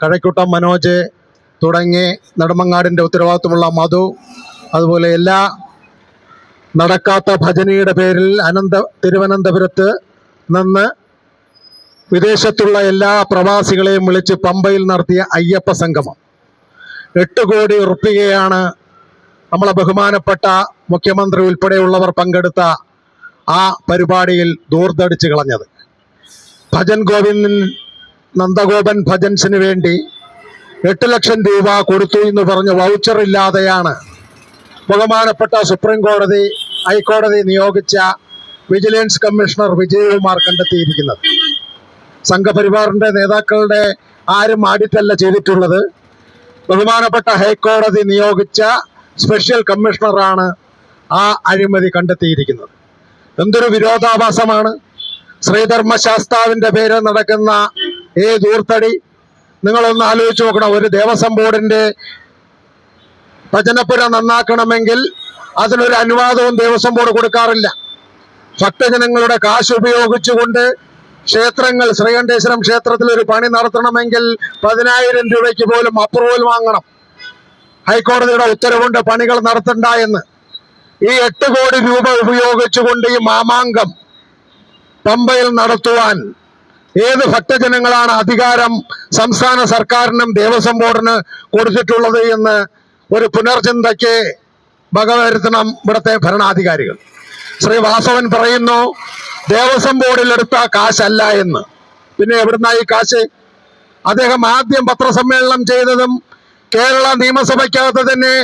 കഴക്കൂട്ടം മനോജ് തുടങ്ങി നെടുമങ്ങാടിന്റെ ഉത്തരവാദിത്വമുള്ള മധു അതുപോലെ എല്ലാ നടക്കാത്ത ഭജനയുടെ പേരിൽ അനന്ത തിരുവനന്തപുരത്ത് നിന്ന് വിദേശത്തുള്ള എല്ലാ പ്രവാസികളെയും വിളിച്ച് പമ്പയിൽ നടത്തിയ അയ്യപ്പ സംഗമം. എട്ട് കോടി ഉറപ്പികയാണ് നമ്മളെ ബഹുമാനപ്പെട്ട മുഖ്യമന്ത്രി ഉൾപ്പെടെയുള്ളവർ പങ്കെടുത്ത ആ പരിപാടിയിൽ ദൂർത്തടിച്ച് കളഞ്ഞത്. ഭജൻ ഗോവിന്ദൻ നന്ദഗോപൻ ഭജൻസിന് വേണ്ടി എട്ട് ലക്ഷം രൂപ കൊടുത്തു എന്ന് പറഞ്ഞ് വൗച്ചർ ഇല്ലാതെയാണ് ബഹുമാനപ്പെട്ട സുപ്രീം കോടതി ഹൈക്കോടതി നിയോഗിച്ച വിജിലൻസ് കമ്മീഷണർ വിജയകുമാർ കണ്ടെത്തിയിരിക്കുന്നത്. സംഘപരിവാറിന്റെ നേതാക്കളുടെ ആരും ആഡിറ്റല്ല ചെയ്തിട്ടുള്ളത്. ബഹുമാനപ്പെട്ട ഹൈക്കോടതി നിയോഗിച്ച സ്പെഷ്യൽ കമ്മീഷണറാണ് ആ അഴിമതി കണ്ടെത്തിയിരിക്കുന്നത്. എന്തൊരു വിരോധാഭാസമാണ്. ശ്രീധർമ്മശാസ്താവിന്റെ പേര് നടക്കുന്ന ഈ ദൂർത്തടി നിങ്ങളൊന്ന് ആലോചിച്ച് നോക്കണം. ഒരു ദേവസ്വം ബോർഡിന്റെ ഭജനപ്പുര നന്നാക്കണമെങ്കിൽ അതിനൊരു അനുവാദവും ദേവസ്വം ബോർഡ് കൊടുക്കാറില്ല. ഭക്തജനങ്ങളുടെ കാശ് ഉപയോഗിച്ചുകൊണ്ട് ക്ഷേത്രങ്ങൾ ശ്രീകണ്ഠേശ്വരം ക്ഷേത്രത്തിൽ ഒരു പണി നടത്തണമെങ്കിൽ പതിനായിരം രൂപയ്ക്ക് പോലും അപ്രൂവൽ വാങ്ങണം. ഹൈക്കോടതിയുടെ ഉത്തരവുണ്ട് പണികൾ നടത്തണ്ട എന്ന്. ഈ എട്ട് കോടി രൂപ ഉപയോഗിച്ചുകൊണ്ട് ഈ മാമാങ്കം പമ്പയിൽ നടത്തുവാൻ ഏത് ഭക്തജനങ്ങളാണ് അധികാരം സംസ്ഥാന സർക്കാരിനും ദേവസ്വം ബോർഡിന് കൊടുത്തിട്ടുള്ളത് എന്ന് ഒരു പുനർചിന്തയ്ക്ക് വകവരുത്തണം ഇവിടുത്തെ ഭരണാധികാരികൾ. ശ്രീ വാസവൻ പറയുന്നു ദേവസ്വം ബോർഡിലെടുത്ത കാശല്ല എന്ന്. പിന്നെ എവിടുന്ന ഈ കാശ്? അദ്ദേഹം ആദ്യം പത്രസമ്മേളനം ചെയ്തതും കേരള നിയമസഭയ്ക്കകത്ത് തന്നെ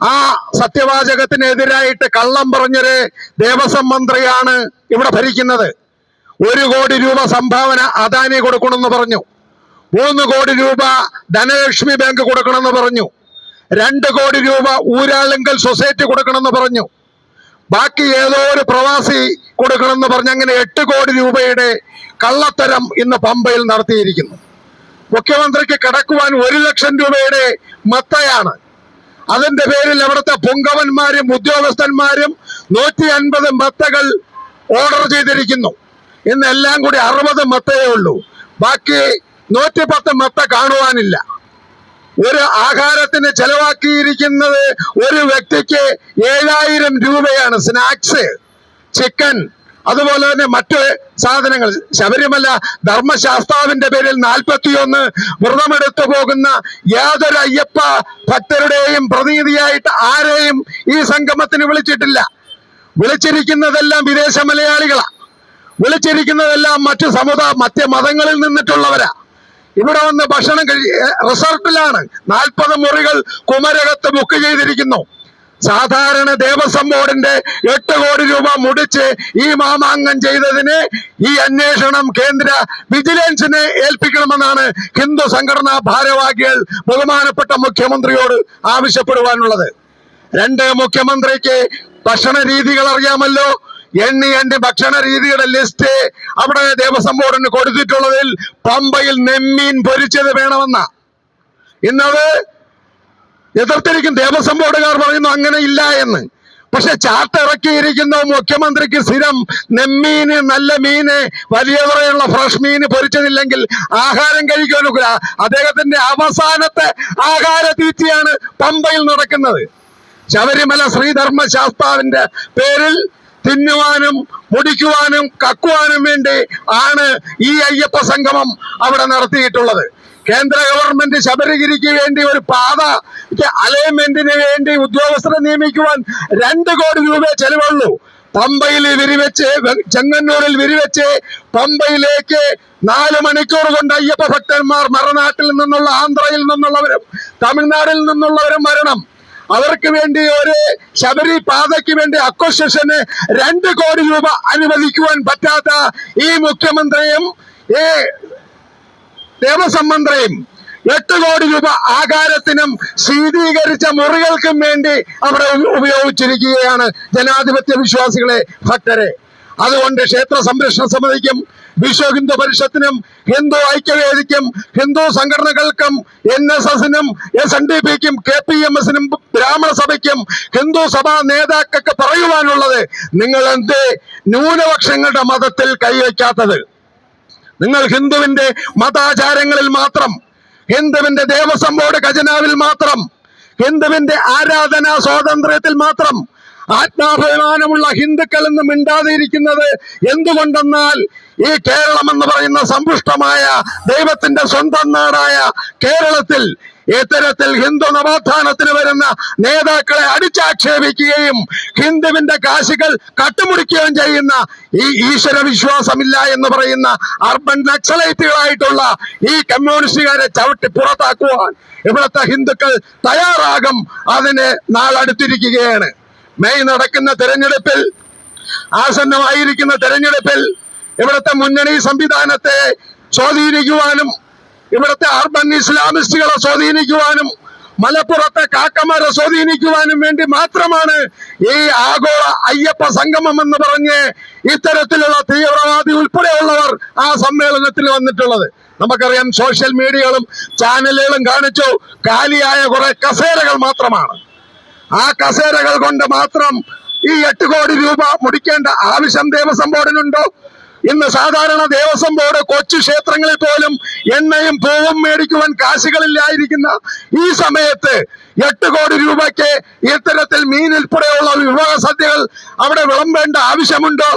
ആ സത്യവാചകത്തിനെതിരായിട്ട് കള്ളം പറഞ്ഞൊരു ദേവസ്വം മന്ത്രിയാണ് ഇവിടെ ഭരിക്കുന്നത്. ഒരു കോടി രൂപ സംഭാവന അദാനി കൊടുക്കണമെന്ന് പറഞ്ഞു. മൂന്ന് കോടി രൂപ ധനലക്ഷ്മി ബാങ്ക് കൊടുക്കണമെന്ന് പറഞ്ഞു. രണ്ട് കോടി രൂപ ഊരാളുങ്കൽ സൊസൈറ്റി കൊടുക്കണമെന്ന് പറഞ്ഞു. ബാക്കി ഏതോ ഒരു പ്രവാസി കൊടുക്കണമെന്ന് പറഞ്ഞു അങ്ങനെ എട്ട് കോടി രൂപയുടെ കള്ളത്തരം ഇന്ന് പമ്പയിൽ നടത്തിയിരിക്കുന്നു. മുഖ്യമന്ത്രിക്ക് കിടക്കുവാൻ ഒരു ലക്ഷം രൂപയുടെ മത്തയാണ്. അതിന്റെ പേരിൽ അവിടുത്തെ പൊങ്കവന്മാരും ഉദ്യോഗസ്ഥന്മാരും നൂറ്റി അൻപത് മത്തകൾ ഓർഡർ ചെയ്തിരിക്കുന്നു. ഇന്ന് എല്ലാം കൂടി അറുപത് മത്തയേ ഉള്ളൂ. ബാക്കി നൂറ്റി പത്ത് മത്ത കാണുവാനില്ല. ഒരു ആഹാരത്തിന് ചെലവാക്കിയിരിക്കുന്നത് ഒരു വ്യക്തിക്ക് ഏഴായിരം രൂപയാണ് സ്നാക്സ് ചിക്കൻ അതുപോലെ തന്നെ മറ്റ് സാധനങ്ങൾ. ശബരിമല ധർമ്മശാസ്താവിന്റെ പേരിൽ നാൽപ്പത്തിയൊന്ന് വ്രതമെടുത്തു പോകുന്ന യാതൊരു അയ്യപ്പ ഭക്തരുടെയും പ്രതിനിധിയായിട്ട് ആരെയും ഈ സംഗമത്തിന് വിളിച്ചിട്ടില്ല. വിളിച്ചിരിക്കുന്നതെല്ലാം വിദേശ മലയാളികളാ. വിളിച്ചിരിക്കുന്നതെല്ലാം മറ്റു സമുദായ മറ്റ് മതങ്ങളിൽ നിന്നിട്ടുള്ളവരാ. ഇവിടെ വന്ന് ഭക്ഷണം കഴി റിസോർട്ടിലാണ്. നാൽപ്പത് മുറികൾ കുമരകത്ത് ബുക്ക് ചെയ്തിരിക്കുന്നു. സാധാരണ ദേവസ്വം ബോർഡിന്റെ എട്ട് കോടി രൂപ മുടിച്ച് ഈ മാമാങ്കം ചെയ്തതിന് ഈ അന്വേഷണം കേന്ദ്ര വിജിലൻസിനെ ഏൽപ്പിക്കണമെന്നാണ് ഹിന്ദു സംഘടനാ ഭാരവാഹികൾ ബഹുമാനപ്പെട്ട മുഖ്യമന്ത്രിയോട് ആവശ്യപ്പെടുവാനുള്ളത്. രണ്ട് മുഖ്യമന്ത്രിക്ക് ഭക്ഷണ രീതികൾ അറിയാമല്ലോ. എണ്ണി എണ്ണി ഭക്ഷണ രീതിയുടെ ലിസ്റ്റ് അവിടെ ദേവസ്വം ബോർഡിന് കൊടുത്തിട്ടുള്ളതിൽ പമ്പയിൽ നെമ്മീൻ പൊരിച്ചത് വേണമെന്ന. ഇന്നത് എതിർത്തിരിക്കും. ദേവസ്വം ബോർഡുകാർ പറയുന്നു അങ്ങനെ ഇല്ല എന്ന്. പക്ഷെ ചാർട്ട് ഇറക്കിയിരിക്കുന്ന. മുഖ്യമന്ത്രിക്ക് സ്ഥിരം നെമ്മീന് നല്ല മീന് വലിയ തുറയുള്ള ഫ്രഷ് മീന് പൊരിച്ചതില്ലെങ്കിൽ ആഹാരം കഴിക്കാനൊക്കില്ല അദ്ദേഹത്തിന്റെ അവസാനത്തെ ആഹാര തീറ്റയാണ് പമ്പയിൽ നടക്കുന്നത്. ശബരിമല ശ്രീധർമ്മ ശാസ്താവിന്റെ പേരിൽ തിന്നുവാനും മുടിക്കുവാനും കക്കുവാനും വേണ്ടി ആണ് ഈ അയ്യപ്പ സംഗമം അവിടെ നടത്തിയിട്ടുള്ളത്. കേന്ദ്ര ഗവൺമെന്റ് ശബരിഗിരിക്ക് വേണ്ടി ഒരു പാത അലൈൻമെന്റിന് വേണ്ടി ഉദ്യോഗസ്ഥരെ നിയമിക്കുവാൻ രണ്ട് കോടി രൂപ ചെലവുള്ളൂ. പമ്പയിൽ വിരിവെച്ച് ചെങ്ങന്നൂരിൽ വിരിവെച്ച് പമ്പയിലേക്ക് നാല് മണിക്കൂർ കൊണ്ട് അയ്യപ്പ ഭക്തന്മാർ മറനാട്ടിൽ നിന്നുള്ള ആന്ധ്രയിൽ നിന്നുള്ളവരും തമിഴ്നാട്ടിൽ നിന്നുള്ളവരും വരണം. അവർക്ക് വേണ്ടി ഒരു ശബരി പാതയ്ക്ക് വേണ്ടി അക്വസിഷന് രണ്ട് കോടി രൂപ അനുവദിക്കുവാൻ പറ്റാത്ത ഈ മുഖ്യമന്ത്രിയും ഈ ദേവസ്വം മന്ത്രിയും എട്ട് കോടി രൂപ ആകാരത്തിനും ശീതീകരിച്ച മുറികൾക്കും വേണ്ടി അവിടെ ഉപയോഗിച്ചിരിക്കുകയാണ് ജനാധിപത്യ വിശ്വാസികളെ ഭക്തരെ. അതുകൊണ്ട് ക്ഷേത്ര സംരക്ഷണ സമിതിക്കും വിശ്വ ഹിന്ദു പരിഷത്തിനും ഹിന്ദു ഐക്യവേദിക്കും ഹിന്ദു സംഘടനകൾക്കും എൻ എസ് എസിനും എസ് എൻ ഡി പിക്കും കെ പി എം എസിനും ബ്രാഹ്മണ സഭയ്ക്കും ഹിന്ദു സഭാ നേതാക്കൾക്ക് പറയുവാനുള്ളത് നിങ്ങൾ എന്ത് ന്യൂനപക്ഷങ്ങളുടെ മതത്തിൽ കൈവയ്ക്കാത്തത്? നിങ്ങൾ ഹിന്ദുവിന്റെ മതാചാരങ്ങളിൽ മാത്രം ഹിന്ദുവിന്റെ ദേവസ്വം ബോർഡ് ഖജനാവിൽ മാത്രം ഹിന്ദുവിന്റെ ആരാധനാ സ്വാതന്ത്ര്യത്തിൽ മാത്രം ആത്മാഭിമാനമുള്ള ഹിന്ദുക്കൾ എന്ന് മിണ്ടാതിരിക്കുന്നത് എന്തുകൊണ്ടെന്നാൽ ഈ കേരളം എന്ന് പറയുന്ന സമ്പുഷ്ടമായ ദൈവത്തിന്റെ സ്വന്തം നാടായ കേരളത്തിൽ ഇത്തരത്തിൽ ഹിന്ദു നവോത്ഥാനത്തിന് വരുന്ന നേതാക്കളെ അടിച്ചാക്ഷേപിക്കുകയും ഹിന്ദുവിന്റെ കാശികൾ കട്ടുമുടിക്കുകയും ചെയ്യുന്ന ഈ ഈശ്വര വിശ്വാസമില്ല എന്ന് പറയുന്ന അർബൻ നക്സലൈറ്റുകളായിട്ടുള്ള ഈ കമ്മ്യൂണിസ്റ്റുകാരെ ചവിട്ടി പുറത്താക്കുവാൻ ഇവിടുത്തെ ഹിന്ദുക്കൾ തയ്യാറാകും അതിന് നാളടുത്തിരിക്കുകയാണ്. മെയ് നടക്കുന്ന തെരഞ്ഞെടുപ്പിൽ ആസന്നമായിരിക്കുന്ന തെരഞ്ഞെടുപ്പിൽ ഇവിടുത്തെ മുന്നണി സംവിധാനത്തെ സ്വാധീനിക്കുവാനും ഇവിടുത്തെ അർബൻ ഇസ്ലാമിസ്റ്റുകളെ സ്വാധീനിക്കുവാനും മലപ്പുറത്തെ കാക്കമാരെ സ്വാധീനിക്കുവാനും വേണ്ടി മാത്രമാണ് ഈ ആഗോള അയ്യപ്പ സംഗമം എന്ന് പറഞ്ഞ് ഇത്തരത്തിലുള്ള തീവ്രവാദി ഉൾപ്പെടെയുള്ളവർ ആ സമ്മേളനത്തിൽ വന്നിട്ടുള്ളത്. നമുക്കറിയാം സോഷ്യൽ മീഡിയകളും ചാനലുകളും കാണിച്ചു. കാലിയായ കുറെ കസേരകൾ മാത്രമാണ്. ആ കസേരകൾ കൊണ്ട് മാത്രം ഈ എട്ട് കോടി രൂപ മുടിക്കേണ്ട ആവശ്യം ദേവസ്വം ബോർഡിനുണ്ടോ? ഇന്ന് സാധാരണ ദേവസ്വം ബോർഡ് കൊച്ചു ക്ഷേത്രങ്ങളിൽ പോലും എണ്ണയും പൂവും മേടിക്കുവാൻ കാശുകളില്ലായിരിക്കുന്ന ഈ സമയത്ത് എട്ട് കോടി രൂപയ്ക്ക് ഇത്തരത്തിൽ മീനുൾപ്പെടെയുള്ള വിഭവ സദ്യകൾ അവിടെ വിളമ്പേണ്ട ആവശ്യമുണ്ടോ?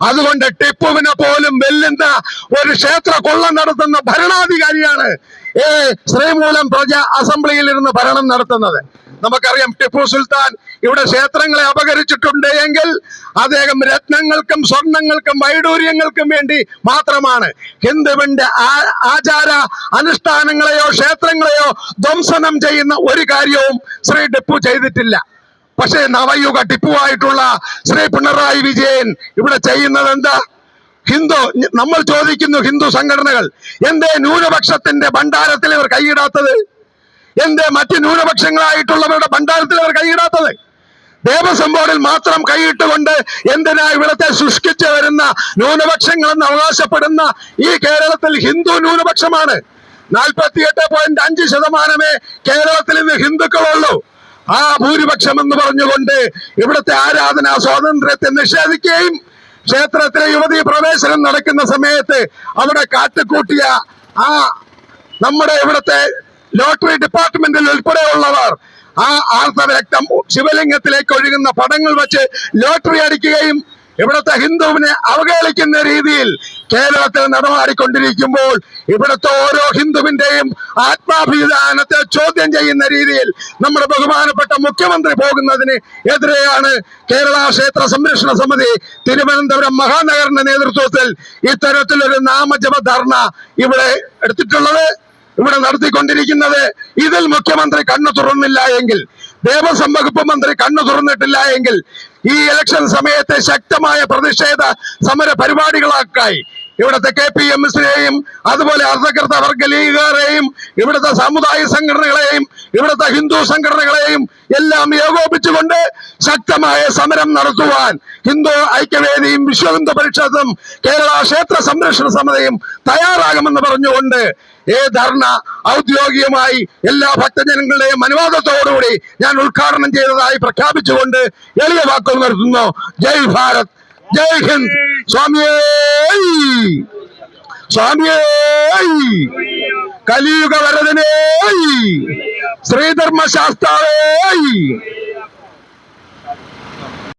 അതുകൊണ്ട് ടിപ്പുവിനെ പോലും വെല്ലുന്ന ഒരു ക്ഷേത്ര കൊള്ള നടത്തുന്ന ഭരണാധികാരിയാണ് ഏ ശ്രീമൂലം പ്രജ അസംബ്ലിയിൽ ഇരുന്ന് ഭരണം നടത്തുന്നത്. നമുക്കറിയാം ടിപ്പു സുൽത്താൻ ഇവിടെ ക്ഷേത്രങ്ങളെ അപകരിച്ചിട്ടുണ്ട് എങ്കിൽ അദ്ദേഹം രത്നങ്ങൾക്കും സ്വർണങ്ങൾക്കും വൈഡൂര്യങ്ങൾക്കും വേണ്ടി മാത്രമാണ്. ഹിന്ദുവിന്റെ ആചാര അനുഷ്ഠാനങ്ങളെയോ ക്ഷേത്രങ്ങളെയോ ധ്വംസനം ചെയ്യുന്ന ഒരു കാര്യവും ശ്രീ ടിപ്പു ചെയ്തിട്ടില്ല. പക്ഷേ നവയുഗ ടിപ്പുവായിട്ടുള്ള ശ്രീ പിണറായി വിജയൻ ഇവിടെ ചെയ്യുന്നത് എന്താ ഹിന്ദു നമ്മൾ ചോദിക്കുന്നു ഹിന്ദു സംഘടനകൾ എന്തേ ന്യൂനപക്ഷത്തിന്റെ ഭണ്ഡാരത്തിൽ ഇവർ കൈയിടാത്തത്? എന്തേ മറ്റ് ന്യൂനപക്ഷങ്ങളായിട്ടുള്ളവരുടെ ഭണ്ഡാരത്തിൽ അവർ കൈയിടാത്തത്? ദേവസ്വം ബോർഡിൽ മാത്രം കൈയിട്ടുകൊണ്ട് എന്തിനാ ഇവിടത്തെ ശുഷ്കിച്ച് വരുന്ന ന്യൂനപക്ഷങ്ങളെന്ന് അവകാശപ്പെടുന്ന ഈ കേരളത്തിൽ ഹിന്ദു ന്യൂനപക്ഷമാണ്? നാൽപ്പത്തിയെട്ട് പോയിന്റ് അഞ്ച് ശതമാനമേ കേരളത്തിൽ ഇന്ന് ഹിന്ദുക്കളുള്ളൂ. ആ ഭൂരിപക്ഷം എന്ന് പറഞ്ഞുകൊണ്ട് ഇവിടുത്തെ ആരാധനാ സ്വാതന്ത്ര്യത്തെ നിഷേധിക്കുകയും ക്ഷേത്രത്തിലെ യുവതി പ്രവേശനം നടക്കുന്ന സമയത്ത് അവിടെ കാട്ടുകൂട്ടിയ ആ നമ്മുടെ ഇവിടുത്തെ ലോട്ടറി ഡിപ്പാർട്ട്മെന്റിൽ ഉൾപ്പെടെയുള്ളവർ ആ ആർത്തരക്തം ശിവലിംഗത്തിലേക്ക് ഒഴുകുന്ന പടങ്ങൾ വെച്ച് ലോട്ടറി അടിക്കുകയും ഇവിടുത്തെ ഹിന്ദുവിനെ അവഹേളിക്കുന്ന രീതിയിൽ കേരളത്തിൽ നടമാടിക്കൊണ്ടിരിക്കുമ്പോൾ ഇവിടുത്തെ ഓരോ ഹിന്ദുവിന്റെയും ആത്മാഭിധാനത്തെ ചോദ്യം ചെയ്യുന്ന രീതിയിൽ നമ്മുടെ ബഹുമാനപ്പെട്ട മുഖ്യമന്ത്രി പോകുന്നതിന് എതിരെയാണ് കേരള ക്ഷേത്ര സംരക്ഷണ സമിതി തിരുവനന്തപുരം മഹാനഗറിന്റെ നേതൃത്വത്തിൽ ഇത്തരത്തിലൊരു നാമജപ ധർണ ഇവിടെ എടുത്തിട്ടുള്ളത്. ഇവിടെ നടത്തിക്കൊണ്ടിരിക്കുന്നത് ഇതിൽ മുഖ്യമന്ത്രി കണ്ണു തുറന്നില്ല എങ്കിൽ ദേവസ്വം വകുപ്പ് മന്ത്രി കണ്ണു തുറന്നിട്ടില്ല എങ്കിൽ ഈ ഇലക്ഷൻ സമയത്തെ ശക്തമായ പ്രതിഷേധ സമര പരിപാടികളാക്കായി ഇവിടുത്തെ കെ പി എം എസിനെയും അതുപോലെ അർദ്ധകൃത വർഗ ലീഗുകാരെയും ഇവിടുത്തെ സമുദായ സംഘടനകളെയും ഇവിടുത്തെ ഹിന്ദു സംഘടനകളെയും എല്ലാം ഏകോപിച്ചുകൊണ്ട് ശക്തമായ സമരം നടത്തുവാൻ ഹിന്ദു ഐക്യവേദിയും വിശ്വഹിന്ദു പരിഷത്തും കേരള ക്ഷേത്ര സംരക്ഷണ സമിതിയും തയ്യാറാകുമെന്ന് പറഞ്ഞുകൊണ്ട് ഈ ധർണ ഔദ്യോഗികമായി എല്ലാ ഭക്തജനങ്ങളുടെയും അനുവാദത്തോടുകൂടി ഞാൻ ഉദ്ഘാടനം ചെയ്തതായി പ്രഖ്യാപിച്ചുകൊണ്ട് എളിയ വാക്കുകൾ നിർത്തുന്നു. ജയ് ഭാരത് ജയ് ഹിന്ദ്. സ്വാമിയേ സ്വാമിയേ കലിയുഗ വരദനേ ശ്രീധർമ്മശാസ്താവേ